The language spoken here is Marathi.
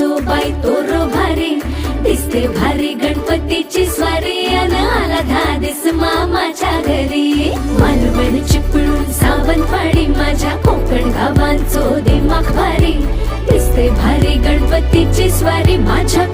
बाई तोरो भारी दिसते भारी गणपतीची स्वारी अन आला धादिस मामाच्या घरी. मालवण चिपळूण सावंतवाडी माझ्या कोकण गावांचो दिमाग भारी दिसते भारी गणपतीची स्वारी माझ्या